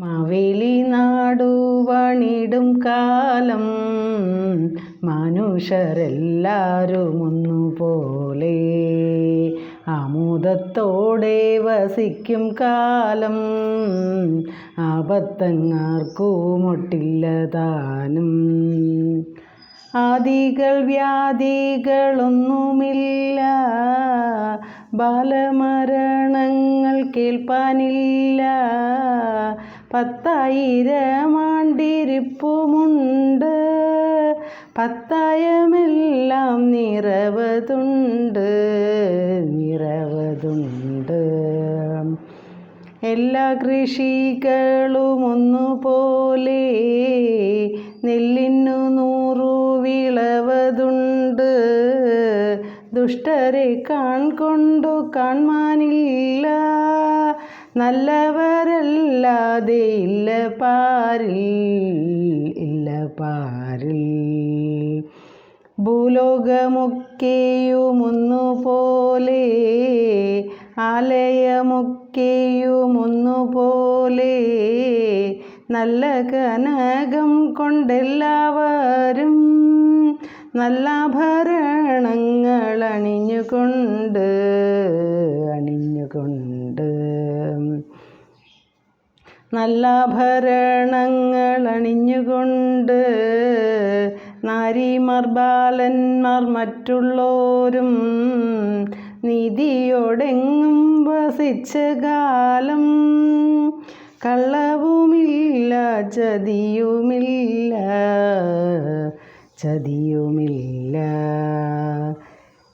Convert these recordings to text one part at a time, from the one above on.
മാവേലി നാടു പണിടും കാലം. മനുഷ്യരെല്ലാരും ഒന്നുപോലെ ആമോദത്തോടെ വസിക്കും കാലം. ആപത്തങ്ങാർക്കുമൊട്ടില്ല താനും ആദികൾ വ്യാധികളൊന്നുമില്ല. ബാലമരണങ്ങൾ കേൾപ്പാനില്ല. പത്തായിരം ആണ്ടിരിപ്പുമുണ്ട് പത്തായമെല്ലാം നിറവതുണ്ട് നിറവതുണ്ട്. എല്ലാ കൃഷികളും ഒന്നുപോലെ നെല്ലിനു നൂറു വിളവതുണ്ട്. ദുഷ്ടരെ കാൺകൊണ്ടു കാൺമാനില്ല. നല്ലവരല്ലാതെ ഇല്ല പാരിൽ ഇല്ല പാരിൽ. ഭൂലോകമൊക്കെയുമൊന്നുപോലെ ആലയമൊക്കെയുമൊന്നുപോലെ നല്ല കനകം കൊണ്ടെല്ലാവരും നല്ല ആഭരണങ്ങൾ അണിഞ്ഞുകൊണ്ട് അണിഞ്ഞുകൊണ്ട് നല്ല ആഭരണങ്ങൾ അണിഞ്ഞുകൊണ്ട് നാരിമാർ ബാലന്മാർ മറ്റുള്ളോരും നീതിയോടെങ്ങും വസിച്ച കാലം. കള്ളവുമില്ല ചതിയുമില്ല ചതിയുമില്ല.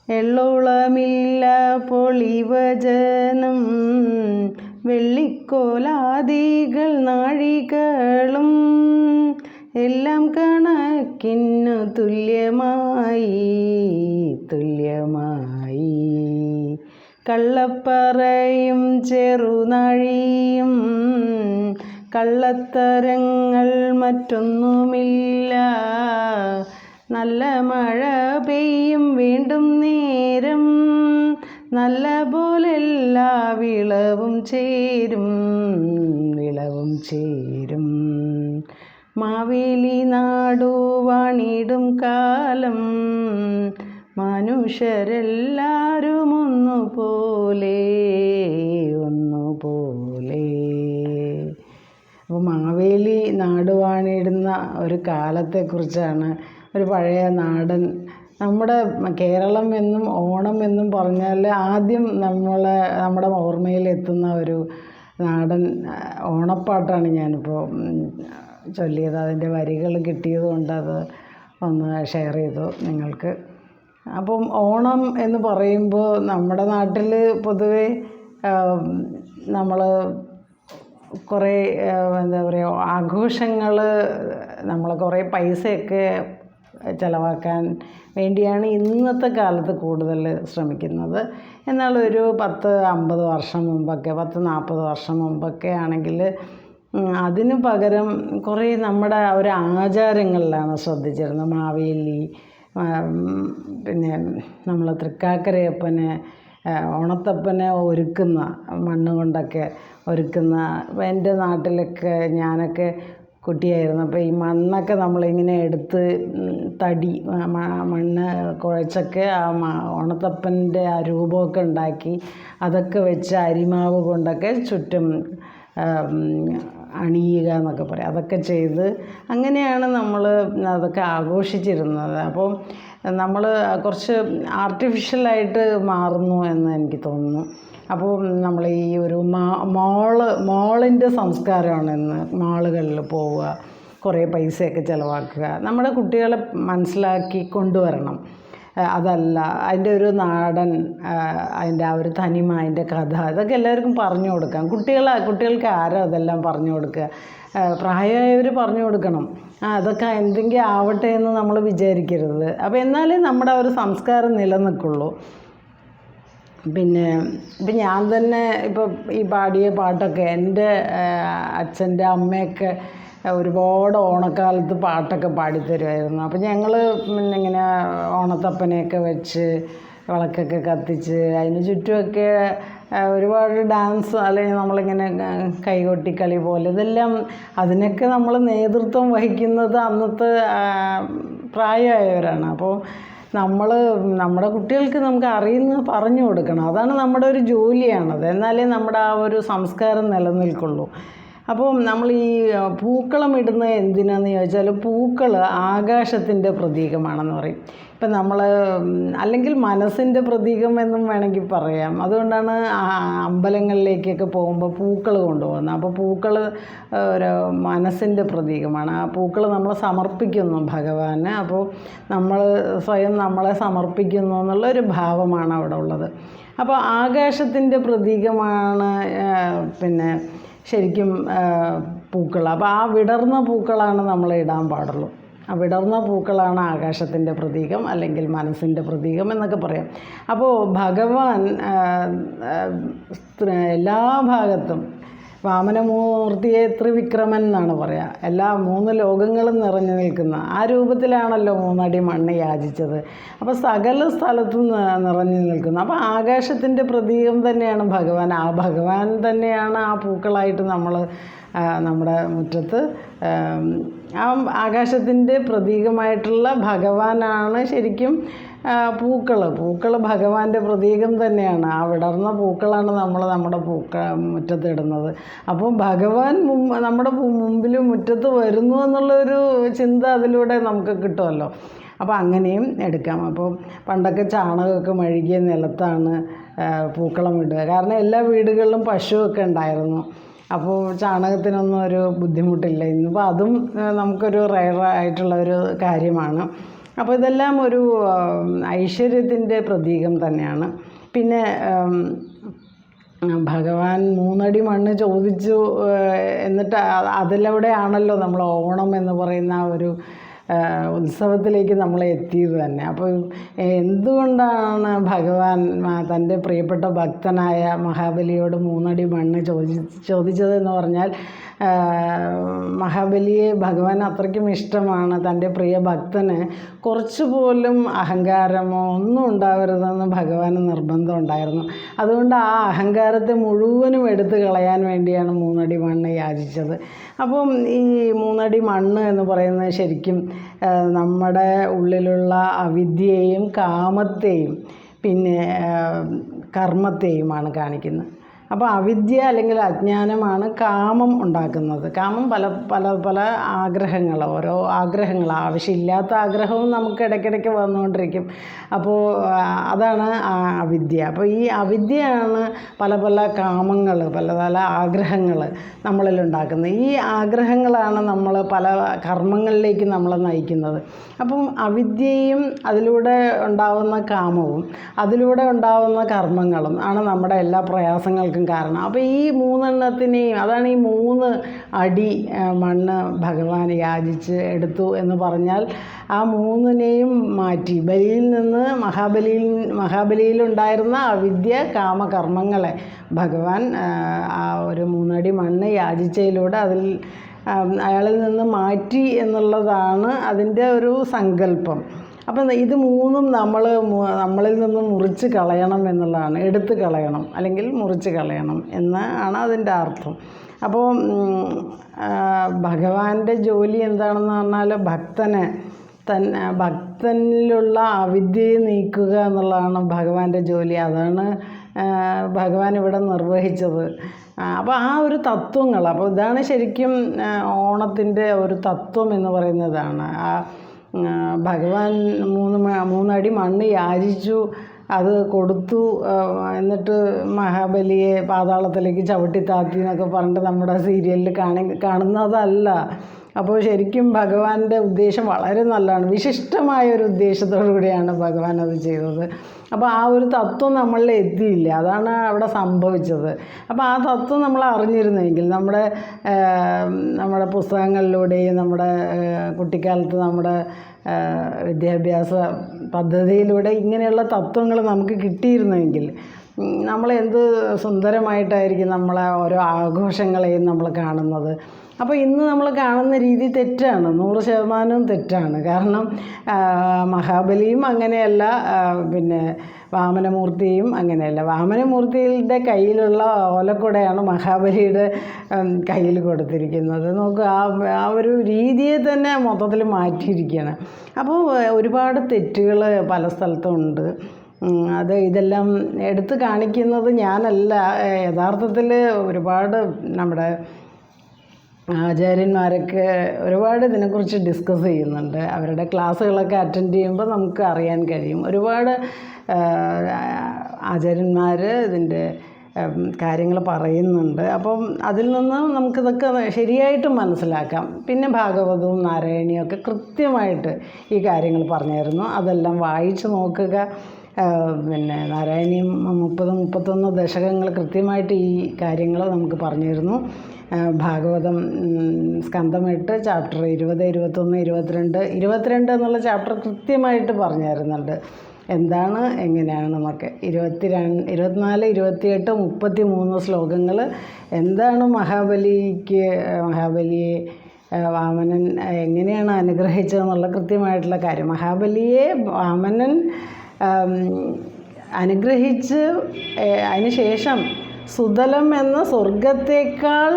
എള്ളോളമില്ല പൊളിവചനം വെള്ളിക്കോലാദികൾ നാഴികളും എല്ലാം കണക്കിന്നു തുല്യമായി തുല്യമായി. കള്ളപ്പറയും ചെറുനാഴിയും കള്ളത്തരങ്ങൾ മറ്റൊന്നുമില്ല. നല്ല മഴ പെയ്യും വീണ്ടും നേരം നല്ല പോലെല്ലാ വിളവും ചേരും വിളവും ചേരും. മാവേലി നാടു വാണിടും കാലം മനുഷ്യരെല്ലാരും ഒന്നുപോലെ. ഒന്നുപോലെ അപ്പോൾ മാവേലി നാടുവാണിടുന്ന ഒരു കാലത്തെക്കുറിച്ചാണ് ഒരു പഴയ നാടൻ നമ്മുടെ കേരളം എന്നും ഓണം എന്നും പറഞ്ഞാൽ ആദ്യം നമ്മളെ നമ്മുടെ ഓർമ്മയിൽ എത്തുന്ന ഒരു നാടൻ ഓണപ്പാട്ടാണ് ഞാനിപ്പോൾ ചൊല്ലിയത്. അതിന്റെ വരികൾ കിട്ടിയത് കൊണ്ട് അത് ഒന്ന് ഷെയർ ചെയ്തു നിങ്ങൾക്ക്. അപ്പം ഓണം എന്ന് പറയുമ്പോൾ നമ്മുടെ നാട്ടിൽ പൊതുവെ നമ്മൾ കുറേ എന്താ പറയുക ആഘോഷങ്ങൾ നമ്മൾ കുറേ പൈസയൊക്കെ ചിലവാക്കാൻ വേണ്ടിയാണ് ഇന്നത്തെ കാലത്ത് കൂടുതൽ ശ്രമിക്കുന്നത്. എന്നാൽ ഒരു പത്ത് അമ്പത് വർഷം മുമ്പൊക്കെ പത്ത് നാൽപ്പത് വർഷം മുമ്പൊക്കെ ആണെങ്കിൽ അതിന് പകരം കുറേ നമ്മുടെ ഒരു ആചാരങ്ങളിലാണ് ശ്രദ്ധിച്ചിരുന്നത്. മാവേലി പിന്നെ നമ്മൾ തൃക്കാക്കരയപ്പനെ ഓണത്തപ്പനെ ഒരുക്കുന്ന മണ്ണ് കൊണ്ടൊക്കെ ഒരുക്കുന്ന എന്റെ നാട്ടിലൊക്കെ ഞാനൊക്കെ കുട്ടിയായിരുന്നപ്പോൾ ഈ മണ്ണൊക്കെ നമ്മളിങ്ങനെ എടുത്ത് തടി മണ്ണ് കുഴച്ചൊക്കെ ആ ഓണത്തപ്പന്റെ ആ രൂപമൊക്കെ ഉണ്ടാക്കി അതൊക്കെ വെച്ച് അരിമാവ് കൊണ്ടൊക്കെ ചുറ്റും അണിയുക എന്നൊക്കെ പറയും. അതൊക്കെ ചെയ്ത് അങ്ങനെയാണ് നമ്മൾ അതൊക്കെ ആഘോഷിച്ചിരുന്നത്. അപ്പോൾ നമ്മൾ കുറച്ച് ആർട്ടിഫിഷ്യലായിട്ട് മാറുന്നു എന്ന് എനിക്ക് തോന്നുന്നു. അപ്പോൾ നമ്മൾ ഈ ഒരു മോൾ മോളിന്റെ സംസ്കാരമാണ് ഇന്ന് മാളുകളിൽ പോവുക കുറേ പൈസയൊക്കെ ചിലവാക്കുക. നമ്മുടെ കുട്ടികളെ മനസ്സിലാക്കി കൊണ്ടുവരണം. അതല്ല. അതിന്റെ ഒരു നാടൻ അതിന്റെ ആ ഒരു തനിമ അതിന്റെ കഥ അതൊക്കെ എല്ലാവർക്കും പറഞ്ഞു കൊടുക്കാം. കുട്ടികളെ കുട്ടികൾക്ക് ആരോ അതെല്ലാം പറഞ്ഞു കൊടുക്കുക? പ്രായമായവർ പറഞ്ഞു കൊടുക്കണം. ആ അതൊക്കെ എന്തെങ്കിലും ആവട്ടെ എന്ന് നമ്മൾ വിചാരിക്കരുത്. അപ്പോൾ എന്നാലേ നമ്മുടെ ഒരു സംസ്കാരം നിലനിൽക്കുള്ളൂ. പിന്നെ ഇപ്പം ഞാൻ തന്നെ ഇപ്പോൾ ഈ പാടിയ പാട്ടൊക്കെ എന്റെ അച്ഛന്റെ അമ്മയൊക്കെ ഒരുപാട് ഓണക്കാലത്ത് പാട്ടൊക്കെ പാടിത്തരുമായിരുന്നു അപ്പം ഞങ്ങൾ പിന്നെ ഇങ്ങനെ ഓണത്തപ്പനെയൊക്കെ വെച്ച് വിളക്കൊക്കെ കത്തിച്ച് അതിന് ചുറ്റുമൊക്കെ ഒരുപാട് ഡാൻസ് അല്ലെങ്കിൽ നമ്മളിങ്ങനെ കൈകൊട്ടിക്കളി പോലെ ഇതെല്ലാം അതിനൊക്കെ നമ്മൾ നേതൃത്വം വഹിക്കുന്നത് അന്നത്തെ പ്രായമായവരാണ്. അപ്പോൾ നമ്മൾ നമ്മുടെ കുട്ടികൾക്ക് നമുക്ക് അറിയുന്ന പറഞ്ഞു കൊടുക്കണം. അതാണ് നമ്മുടെ ഒരു ജോലിയാണത്. എന്നാലേ നമ്മുടെ ആ ഒരു സംസ്കാരം നിലനിൽക്കുള്ളൂ. അപ്പോൾ നമ്മൾ ഈ പൂക്കളം ഇടുന്നത് എന്തിനാന്ന് ചോദിച്ചാൽ പൂക്കൾ ആകാശത്തിന്റെ പ്രതീകമാണെന്ന് പറയും. ഇപ്പം നമ്മൾ അല്ലെങ്കിൽ മനസ്സിന്റെ പ്രതീകം എന്നും വേണമെങ്കിൽ പറയാം. അതുകൊണ്ടാണ് അമ്പലങ്ങളിലേക്കൊക്കെ പോകുമ്പോൾ പൂക്കൾ കൊണ്ടുപോകുന്നത്. അപ്പോൾ പൂക്കൾ ഒരു മനസ്സിന്റെ പ്രതീകമാണ്. ആ പൂക്കൾ നമ്മൾ സമർപ്പിക്കുന്നു ഭഗവാന്. അപ്പോൾ നമ്മൾ സ്വയം നമ്മളെ സമർപ്പിക്കുന്നു എന്നുള്ള ഒരു ഭാവമാണ് അവിടെ ഉള്ളത്. അപ്പോൾ ആകാശത്തിന്റെ പ്രതീകമാണ് പിന്നെ ശരിക്കും പൂക്കൾ അപ്പോൾ ആ വിടർന്ന പൂക്കളാണ് നമ്മൾ ഇടാൻ പാടുള്ളൂ. ആ വിടർന്ന പൂക്കളാണ് ആകാശത്തിന്റെ പ്രതീകം അല്ലെങ്കിൽ മനസ്സിന്റെ പ്രതീകം എന്നൊക്കെ പറയാം. അപ്പോൾ ഭഗവാൻ എല്ലാ ഭാഗത്തും വാമനമൂർത്തിയെ ത്രിവിക്രമൻ എന്നാണ് പറയുക എല്ലാ മൂന്ന് ലോകങ്ങളും നിറഞ്ഞു നിൽക്കുന്ന ആ രൂപത്തിലാണല്ലോ മൂന്നടി മണ്ണ് യാചിച്ചത്. അപ്പോൾ സകല സ്ഥലത്തും നിറഞ്ഞു നിൽക്കുന്നു. അപ്പോൾ ആകാശത്തിന്റെ പ്രതീകം തന്നെയാണ് ഭഗവാൻ. ആ ഭഗവാൻ തന്നെയാണ് ആ പൂക്കളായിട്ട് നമ്മൾ നമ്മുടെ മുറ്റത്ത് ആ ആകാശത്തിന്റെ പ്രതീകമായിട്ടുള്ള ഭഗവാനാണ് ശരിക്കും പൂക്കൾ പൂക്കൾ ഭഗവാന്റെ പ്രതീകം തന്നെയാണ്. ആ വിടർന്ന പൂക്കളാണ് നമ്മൾ നമ്മുടെ പൂക്ക മുറ്റത്തിടുന്നത് അപ്പോൾ ഭഗവാൻ നമ്മുടെ മുമ്പിൽ മുറ്റത്ത് വരുന്നു എന്നുള്ളൊരു ചിന്ത അതിലൂടെ നമുക്ക് കിട്ടുമല്ലോ. അപ്പോൾ അങ്ങനെയും എടുക്കാം. അപ്പോൾ പണ്ടൊക്കെ ചാണകമൊക്കെ മഴുകിയ നിലത്താണ് പൂക്കളം ഇടുക. കാരണം എല്ലാ വീടുകളിലും പശുവൊക്കെ ഉണ്ടായിരുന്നു. അപ്പോൾ ചാണകത്തിനൊന്നും ഒരു ബുദ്ധിമുട്ടില്ല. ഇന്നിപ്പോൾ അതും നമുക്കൊരു റയർ ആയിട്ടുള്ള ഒരു കാര്യമാണ്. അപ്പോൾ ഇതെല്ലാം ഒരു ഐശ്വര്യത്തിന്റെ പ്രതീകം തന്നെയാണ്. പിന്നെ ഭഗവാൻ മൂന്നടി മണ്ണ് ചോദിച്ചു എന്നിട്ട് അതിലൂടെയാണല്ലോ നമ്മൾ ഓണം എന്ന് പറയുന്ന ഒരു ഉത്സവത്തിലേക്ക് നമ്മൾ എത്തിയത് തന്നെ. അപ്പോൾ എന്തുകൊണ്ടാണ് ഭഗവാൻ തന്റെ പ്രിയപ്പെട്ട ഭക്തനായ മഹാബലിയോട് മൂന്നടി മണ്ണ് ചോദി ചോദിച്ചതെന്ന് പറഞ്ഞാൽ മഹാബലിയെ ഭഗവാൻ അത്രയ്ക്കും ഇഷ്ടമാണ്. തന്റെ പ്രിയ ഭക്തന് കുറച്ച് പോലും അഹങ്കാരമോ ഒന്നും ഉണ്ടാവരുതെന്ന് ഭഗവാന് നിർബന്ധം ഉണ്ടായിരുന്നു അതുകൊണ്ട് ആ അഹങ്കാരത്തെ മുഴുവനും എടുത്തു കളയാൻ വേണ്ടിയാണ് മൂന്നടി മണ്ണ് യാചിച്ചത്. അപ്പം ഈ മൂന്നടി മണ്ണ് എന്ന് പറയുന്നത് ശരിക്കും നമ്മുടെ ഉള്ളിലുള്ള അവിദ്യയെയും കാമത്തെയും പിന്നെ കർമ്മത്തെയുമാണ് കാണിക്കുന്നത്. അപ്പോൾ അവിദ്യ അല്ലെങ്കിൽ അജ്ഞാനമാണ് കാമം ഉണ്ടാക്കുന്നത്. കാമം പല പല പല ആഗ്രഹങ്ങൾ ഓരോ ആഗ്രഹങ്ങൾ. ആവശ്യമില്ലാത്ത ആഗ്രഹവും നമുക്ക് ഇടയ്ക്കിടയ്ക്ക് വന്നുകൊണ്ടിരിക്കും. അപ്പോൾ അതാണ് അവിദ്യ. അപ്പോൾ ഈ അവിദ്യയാണ് പല പല കാമങ്ങൾ പല പല ആഗ്രഹങ്ങൾ നമ്മളിൽ ഉണ്ടാക്കുന്നത്. ഈ ആഗ്രഹങ്ങളാണ് നമ്മൾ പല കർമ്മങ്ങളിലേക്ക് നമ്മളെ നയിക്കുന്നത്. അപ്പം അവിദ്യയും അതിലൂടെ ഉണ്ടാവുന്ന കാമവും അതിലൂടെ ഉണ്ടാവുന്ന കർമ്മങ്ങളും ആണ് നമ്മുടെ എല്ലാ പ്രയാസങ്ങൾക്കും കാരണം. അപ്പോൾ ഈ മൂന്നെണ്ണത്തിനെയും അതാണ് ഈ മൂന്ന് അടി മണ്ണ് ഭഗവാൻ യാചിച്ച് എടുത്തു എന്ന് പറഞ്ഞാൽ ആ മൂന്നിനെയും മാറ്റി. ബലിയിൽ നിന്ന് മഹാബലിയിൽ മഹാബലിയിലുണ്ടായിരുന്ന അവിദ്യ കാമകർമ്മങ്ങളെ ഭഗവാൻ ആ ഒരു മൂന്നടി മണ്ണ് യാചിച്ചതിലൂടെ അതിൽ അയാളിൽ നിന്ന് മാറ്റി എന്നുള്ളതാണ് അതിന്റെ ഒരു സങ്കല്പം. അപ്പം ഇത് മൂന്നും നമ്മൾ നമ്മളിൽ നിന്ന് മുറിച്ച് കളയണം എന്നുള്ളതാണ്. എടുത്ത് കളയണം അല്ലെങ്കിൽ മുറിച്ച് കളയണം എന്ന് ആണ് അതിന്റെ അർത്ഥം. അപ്പോൾ ഭഗവാന്റെ ജോലി എന്താണെന്ന് പറഞ്ഞാൽ ഭക്തനെ തൻ ഭക്തനിലുള്ള അവിദ്യയെ നീക്കുക എന്നുള്ളതാണ് ഭഗവാന്റെ ജോലി. അതാണ് ഭഗവാൻ ഇവിടെ നിർവഹിച്ചത്. അപ്പോൾ ആ ഒരു തത്വങ്ങൾ അപ്പോൾ ഇതാണ് ശരിക്കും ഓണത്തിന്റെ ഒരു തത്വം എന്ന് പറയുന്നതാണ്. ആ, ഭഗവാൻ മൂന്ന് മൂന്നടി മണ്ണ് യാചിച്ചു അത് കൊടുത്തു എന്നിട്ട് മഹാബലിയെ പാതാളത്തിലേക്ക് ചവിട്ടി താത്തി എന്നൊക്കെ പറഞ്ഞിട്ട് നമ്മുടെ സീരിയലിൽ കാണി കാണുന്നതല്ല. അപ്പോൾ ശരിക്കും ഭഗവാന്റെ ഉദ്ദേശം വളരെ നല്ലതാണ്. വിശിഷ്ടമായ ഒരു ഉദ്ദേശത്തോടു കൂടിയാണ് ഭഗവാൻ അത് ചെയ്തത്. അപ്പോൾ ആ ഒരു തത്വം നമ്മളിൽ എത്തിയില്ല. അതാണ് അവിടെ സംഭവിച്ചത്. അപ്പോൾ ആ തത്വം നമ്മൾ അറിഞ്ഞിരുന്നെങ്കിൽ നമ്മുടെ നമ്മുടെ പുസ്തകങ്ങളിലൂടെയും നമ്മുടെ കുട്ടിക്കാലത്ത് നമ്മുടെ വിദ്യാഭ്യാസ പദ്ധതിയിലൂടെ ഇങ്ങനെയുള്ള തത്വങ്ങൾ നമുക്ക് കിട്ടിയിരുന്നെങ്കിൽ നമ്മളെന്ത് സുന്ദരമായിട്ടായിരിക്കും നമ്മളെ ഓരോ ആഘോഷങ്ങളെയും നമ്മൾ കാണുന്നത്. അപ്പോൾ ഇന്ന് നമ്മൾ കാണുന്ന രീതി തെറ്റാണ്. നൂറ് ശതമാനവും തെറ്റാണ്. കാരണം മഹാബലിയും അങ്ങനെയല്ല പിന്നെ വാമനമൂർത്തിയും അങ്ങനെയല്ല. വാമനമൂർത്തിയുടെ കയ്യിലുള്ള ഓലക്കുടയാണ് മഹാബലിയുടെ കയ്യിൽ കൊടുത്തിരിക്കുന്നത്. നോക്കുക ആ ആ ഒരു രീതിയെ തന്നെ മൊത്തത്തിൽ മാറ്റിയിരിക്കുകയാണ് അപ്പോൾ ഒരുപാട് തെറ്റുകൾ പല സ്ഥലത്തും ഉണ്ട് അത് ഇതെല്ലാം എടുത്തു കാണിക്കുന്നത് ഞാനല്ല. യഥാർത്ഥത്തിൽ ഒരുപാട് നമ്മുടെ ആചാര്യന്മാരൊക്കെ ഒരുപാട് ഇതിനെക്കുറിച്ച് ഡിസ്കസ് ചെയ്യുന്നുണ്ട്. അവരുടെ ക്ലാസ്സുകളൊക്കെ അറ്റൻഡ് ചെയ്യുമ്പോൾ നമുക്ക് അറിയാൻ കഴിയും. ഒരുപാട് ആചാര്യന്മാർ ഇതിന്റെ കാര്യങ്ങൾ പറയുന്നുണ്ട്. അപ്പം അതിൽ നിന്ന് നമുക്കിതൊക്കെ ശരിയായിട്ട് മനസ്സിലാക്കാം. പിന്നെ ഭാഗവതവും നാരായണിയും ഒക്കെ കൃത്യമായിട്ട് ഈ കാര്യങ്ങൾ പറഞ്ഞായിരുന്നു. അതെല്ലാം വായിച്ച് നോക്കുക. പിന്നെ നാരായണീയം മുപ്പത് മുപ്പത്തൊന്ന് ദശകങ്ങൾ കൃത്യമായിട്ട് ഈ കാര്യങ്ങൾ നമുക്ക് പറഞ്ഞു തരുന്നു ഭാഗവതം സ്കന്ധം എട്ട് ചാപ്റ്റർ ഇരുപത് ഇരുപത്തൊന്ന് ഇരുപത്തിരണ്ട് ഇരുപത്തിരണ്ട് എന്നുള്ള ചാപ്റ്റർ കൃത്യമായിട്ട് പറഞ്ഞു തരുന്നുണ്ട് എന്താണ് എങ്ങനെയാണെന്നൊക്കെ ഇരുപത്തി രണ്ട് ഇരുപത്തിനാല് ഇരുപത്തിയെട്ട് മുപ്പത്തി മൂന്ന് ശ്ലോകങ്ങൾ എന്താണ് മഹാബലിക്ക് മഹാബലിയെ വാമനൻ എങ്ങനെയാണ് അനുഗ്രഹിച്ചതെന്നുള്ള കൃത്യമായിട്ടുള്ള കാര്യം. മഹാബലിയെ വാമനൻ അനുഗ്രഹിച്ച് അതിനുശേഷം സുതലം എന്ന സ്വർഗത്തേക്കാൾ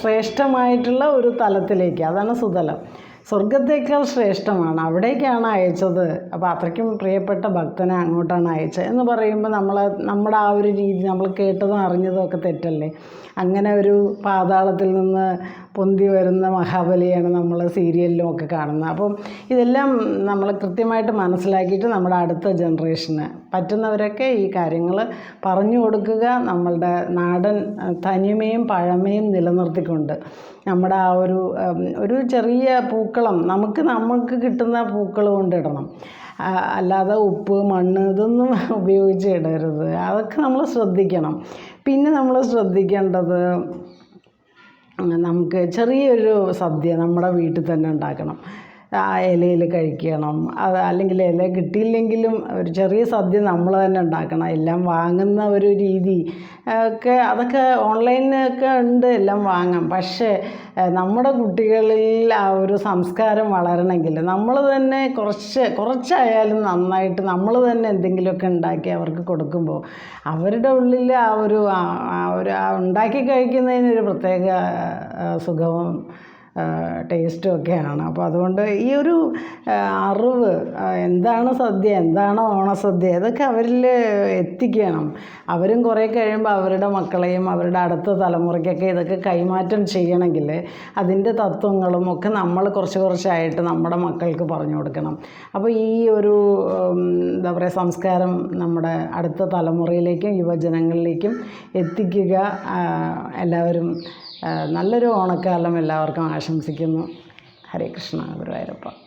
ശ്രേഷ്ഠമായിട്ടുള്ള ഒരു തലത്തിലേക്ക് അതാണ് സുതലം. സ്വർഗത്തേക്കാൾ ശ്രേഷ്ഠമാണ്. അവിടേക്കാണ് അയച്ചത്. അപ്പോൾ അത്രയ്ക്കും പ്രിയപ്പെട്ട ഭക്തനെ അങ്ങോട്ടാണ് അയച്ചത് എന്ന് പറയുമ്പോൾ നമ്മൾ നമ്മുടെ ആ ഒരു രീതി നമ്മൾ കേട്ടതും അറിഞ്ഞതും ഒക്കെ തെറ്റല്ലേ? അങ്ങനെ ഒരു പാതാളത്തിൽ നിന്ന് പൊന്തി വരുന്ന മഹാബലിയാണ് നമ്മൾ സീരിയലിലും ഒക്കെ കാണുന്നത്. അപ്പം ഇതെല്ലാം നമ്മൾ കൃത്യമായിട്ട് മനസ്സിലാക്കിയിട്ട് നമ്മുടെ അടുത്ത ജനറേഷന് പറ്റുന്നവരൊക്കെ ഈ കാര്യങ്ങൾ പറഞ്ഞു കൊടുക്കുക. നമ്മളുടെ നാടൻ തനിമയും പഴമയും നിലനിർത്തിക്കൊണ്ട് നമ്മുടെ ആ ഒരു ഒരു ചെറിയ പൂക്കളം നമുക്ക് നമുക്ക് കിട്ടുന്ന പൂക്കൾ കൊണ്ടിടണം. അല്ലാതെ ഉപ്പ് മണ്ണ് ഇതൊന്നും ഉപയോഗിച്ച് ഇടരുത്. അതൊക്കെ നമ്മൾ ശ്രദ്ധിക്കണം. പിന്നെ നമ്മൾ ശ്രദ്ധിക്കേണ്ടത് നമുക്ക് ചെറിയൊരു സദ്യ നമ്മുടെ വീട്ടിൽ തന്നെ ഉണ്ടാക്കണം. ആ ഇലയിൽ കഴിക്കണം. അത് അല്ലെങ്കിൽ ഇല കിട്ടിയില്ലെങ്കിലും ഒരു ചെറിയ സദ്യ നമ്മൾ തന്നെ ഉണ്ടാക്കണം. എല്ലാം വാങ്ങുന്ന ഒരു രീതി. ഒക്കെ അതൊക്കെ ഓൺലൈനൊക്കെ ഉണ്ട് എല്ലാം വാങ്ങാം. പക്ഷേ നമ്മുടെ കുട്ടികളിൽ ആ ഒരു സംസ്കാരം വളരണമെങ്കിൽ നമ്മൾ തന്നെ കുറച്ച് കുറച്ചായാലും നന്നായിട്ട് നമ്മൾ തന്നെ എന്തെങ്കിലുമൊക്കെ ഉണ്ടാക്കി അവർക്ക് കൊടുക്കുമ്പോൾ അവരുടെ ഉള്ളിൽ ആ ഒരു ആ- ഒരു ഉണ്ടാക്കി കഴിക്കുന്നതിനൊരു പ്രത്യേക സുഖവും ടേസ്റ്റും ഒക്കെയാണ്. അപ്പോൾ അതുകൊണ്ട് ഈ ഒരു അറിവ് എന്താണ് സദ്യ എന്താണ് ഓണസദ്യ ഇതൊക്കെ അവരിൽ എത്തിക്കണം. അവരും കുറേ കഴിയുമ്പോൾ അവരുടെ മക്കളെയും അവരുടെ അടുത്ത തലമുറയ്ക്കൊക്കെ ഇതൊക്കെ കൈമാറ്റം ചെയ്യണമെങ്കിൽ അതിന്റെ തത്വങ്ങളും ഒക്കെ നമ്മൾ കുറച്ച് കുറച്ചായിട്ട് നമ്മുടെ മക്കൾക്ക് പറഞ്ഞു കൊടുക്കണം. അപ്പോൾ ഈ ഒരു എന്താ പറയുക സംസ്കാരം നമ്മുടെ അടുത്ത തലമുറയിലേക്കും യുവജനങ്ങളിലേക്കും എത്തിക്കുക എല്ലാവരും നല്ലൊരു ഓണക്കാലം എല്ലാവർക്കും ആശംസിക്കുന്നു. ഹരേ കൃഷ്ണ ഗുരുവായൂരപ്പ.